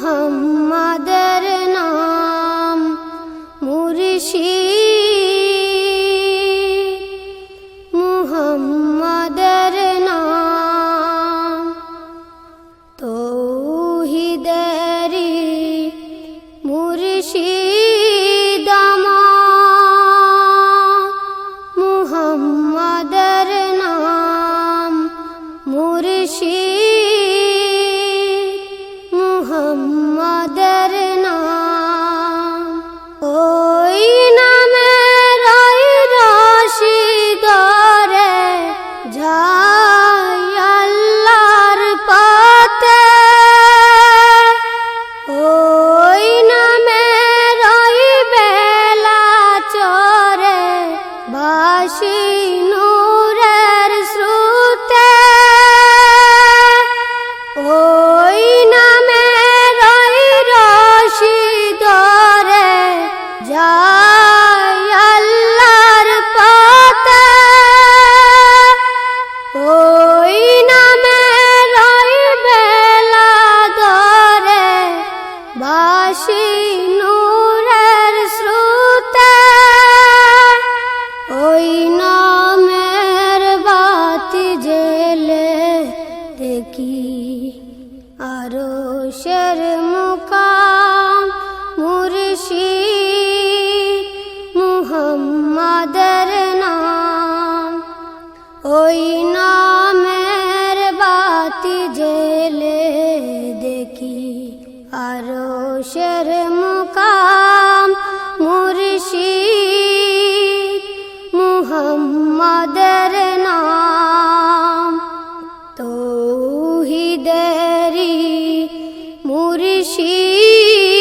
মোহাম্মদের নাম মুর্শিদ পেলে দেখি আরও শের মুকাম মুর্শিদ মুহাম্মাদের নাম। তৌহিদেরি মুর্শিদ।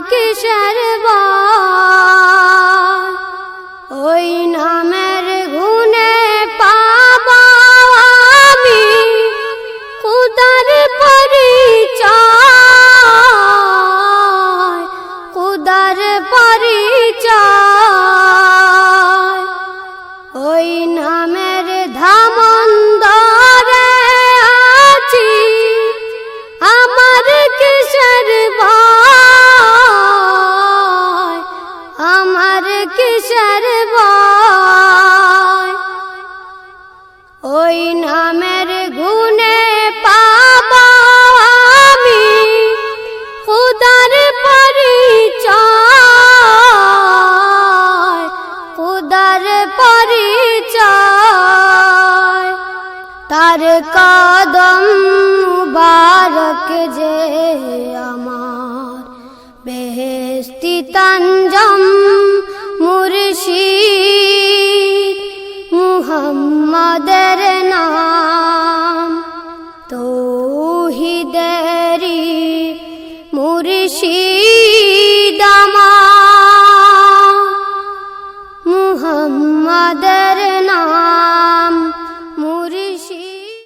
কিসের বা ওই নামের গুণে